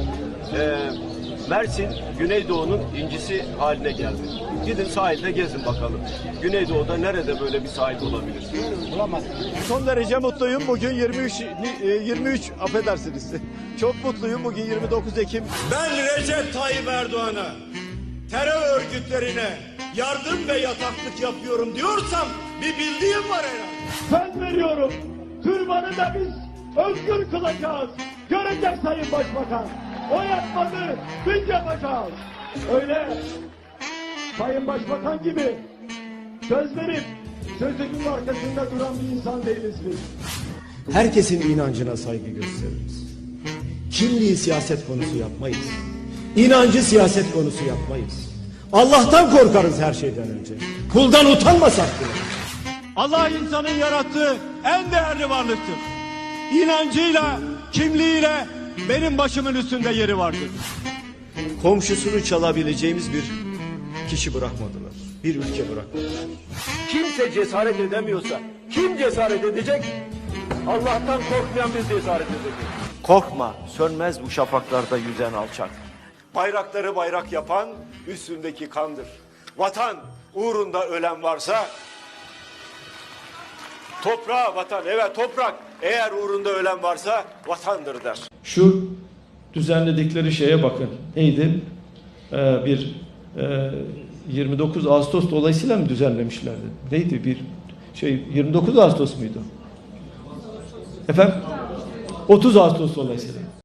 Ee, Mersin Güneydoğu'nun incisi haline geldi. Gidin sahilde gezin bakalım. Güneydoğu'da nerede böyle bir sahil olabilir? Son derece mutluyum. Bugün 23 ni- e, 23 affedersiniz. Çok mutluyum. Bugün 29 Ekim. Ben Recep Tayyip Erdoğan'a terör örgütlerine yardım ve yataklık yapıyorum diyorsam bir bildiğim var herhalde. Söz veriyorum. Türbanı da biz özgür kılacağız. Görecek Sayın Başbakan. O yapmadı, biz yapacağız. Öyle Sayın Başbakan gibi söz verip sözünün arkasında duran bir insan değiliz biz. Herkesin inancına saygı gösteririz. Kimliği siyaset konusu yapmayız. İnancı siyaset konusu yapmayız. Allah'tan korkarız her şeyden önce. Kuldan utanmasak bile. Allah insanın yarattığı en değerli varlıktır. İnancıyla, kimliğiyle benim başımın üstünde yeri vardır. Komşusunu çalabileceğimiz bir kişi bırakmadılar. Bir ülke bırakmadılar. Kimse cesaret edemiyorsa kim cesaret edecek? Allah'tan korkmayan biz cesaret edeceğiz. Korkma, sönmez bu şafaklarda yüzen alçak. Bayrakları bayrak yapan üstündeki kandır. Vatan uğrunda ölen varsa toprağa vatan evet toprak eğer uğrunda ölen varsa vatandır der. Şu düzenledikleri şeye bakın. Neydi? Ee, bir e, 29 Ağustos dolayısıyla mı düzenlemişlerdi? Neydi bir şey 29 Ağustos muydu? Efendim? 30 Ağustos dolayısıyla.